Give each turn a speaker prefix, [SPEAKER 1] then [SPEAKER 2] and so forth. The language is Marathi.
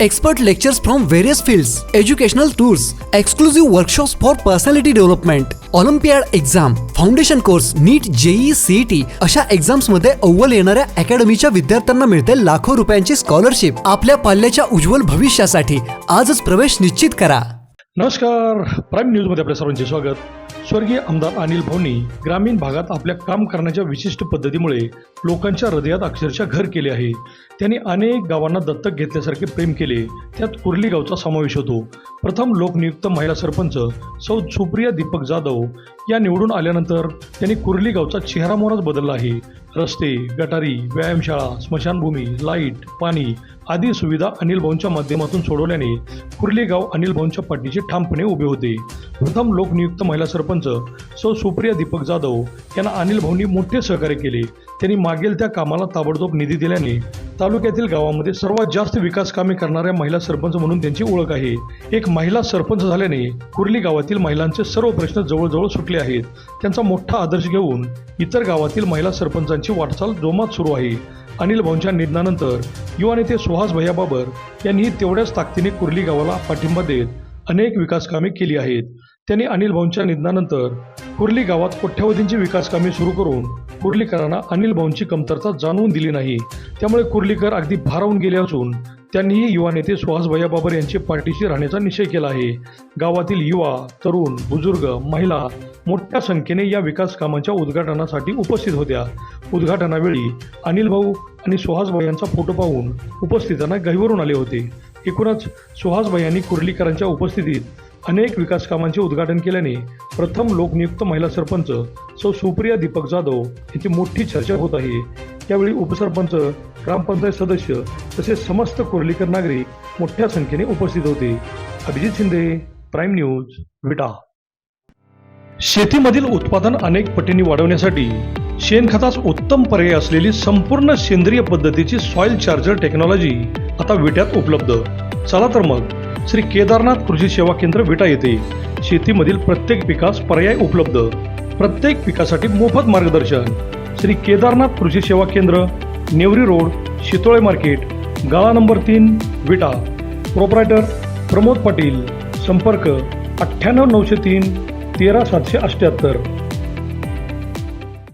[SPEAKER 1] Expert lectures from various fields, educational tours, exclusive workshops for personality development, olympiad exam foundation course NEET JEE CET अशा एक्झाम्समध्ये अव्वल येणाऱ्या अकॅडमीच्या विद्यार्थ्यांना मिळते लाखो रुपयांची स्कॉलरशिप आपल्या पाल्याच्या उज्ज्वल भविष्यासाठी आजच प्रवेश निश्चित करा.
[SPEAKER 2] नमस्कार. प्राईम न्यूजमध्ये आपल्या सर्वांचे स्वागत. स्वर्गीय आमदार अनिल भाऊंनी ग्रामीण भागात आपल्या काम करण्याच्या विशिष्ट पद्धतीमुळे लोकांच्या हृदयात अक्षरशः घर केले आहे. त्यांनी अनेक गावांना दत्तक घेतल्यासारखे प्रेम केले. त्यात कुर्ली गावचा समावेश होतो. प्रथम लोकनियुक्त महिला सरपंच सौ सुप्रिया दीपक जाधव या निवडून आल्यानंतर त्यांनी कुर्ली गावचा चेहरामोहराच बदलला आहे. रस्ते गटारी व्यायामशाळा स्मशानभूमी लाइट पाणी आदी सुविधा अनिल भाऊंच्या माध्यमातून सोडवल्याने कुर्ले गाव अनिल भाऊंच्या पाठीचे ठामपणे उभे होते. प्रथम लोकनियुक्त महिला सरपंच सौ सुप्रिया दीपक जाधव यांना अनिल भाऊंनी मोठे सहकार्य केले. त्यांनी मागेल त्या कामाला ताबडतोब निधी दिल्याने तालुक्यातील गावामध्ये सर्वात जास्त विकास कामे करणाऱ्या महिला सरपंच म्हणून त्यांची ओळख आहे. एक महिला सरपंच झाल्याने कुर्ली गावातील महिलांचे सर्व प्रश्न जवळजवळ सुटले आहेत. त्यांचा मोठा आदर्श घेऊन इतर गावातील महिला सरपंचांची वाटचाल जोमात सुरू आहे. अनिल भाऊंच्या निधनानंतर युवा नेते सुहास भैया बाबर यांनीही तेवढ्याच ताकदीने कुर्ली गावाला पाठिंबा देत अनेक विकास कामे केली आहेत. त्यांनी अनिल भाऊंच्या निधनानंतर कुर्ली गावात कोट्यावधींची विकास कामे सुरू करून कुर्लीकरांना अनिल भाऊंची कमतरता जाणवून दिली नाही. त्यामुळे कुर्लीकर अगदी भारावून गेले असून त्यांनीही युवा नेते सुहास भैया बाबर यांचे पाठीशी राहण्याचा निश्चय केला आहे. गावातील युवा तरुण बुजुर्ग महिला मोठ्या संख्येने या विकास कामांच्या उद्घाटनासाठी उपस्थित होत्या. उद्घाटनावेळी अनिल भाऊ आणि सुहास भाई यांचा फोटो पाहून उपस्थितांना गहिवरून आले होते. एकूणच सुहास भाई यांनी कुर्लीकरांच्या उपस्थितीत अनेक विकास कामांचे उद्घाटन केल्याने प्रथम लोकनियुक्त महिला सरपंच सौ सुप्रिया दीपक जाधव यांची मोठी चर्चा होत आहे. त्यावेळी उपसरपंच ग्रामपंचायत सदस्य तसेच समस्त कोर्लीकर नागरिक मोठ्या संख्येने उपस्थित होते. Abhijit Shinde Prime News Vita. शेतीमधील उत्पादन अनेक पटींनी वाढवण्यासाठी शेणखतास उत्तम पर्याय असलेली संपूर्ण सेंद्रिय पद्धतीची सॉइल चार्जर टेक्नॉलॉजी आता विट्यात उपलब्ध. चला तर मग श्री केदारनाथ कृषी सेवा केंद्र विटा येथे शेतीमधील प्रत्येक पिकास पर्याय उपलब्ध. प्रत्येक पिकासाठी मोफत मार्गदर्शन. श्री केदारनाथ कृषी सेवा केंद्र नेवरी रोड शितोळे मार्केट गाळा नंबर तीन विटा. प्रोप्रायटर प्रमोद पाटील. संपर्क अठ्ठ्याण्णव नऊशे तीन तेरा सातशे अठ्ठ्याहत्तर.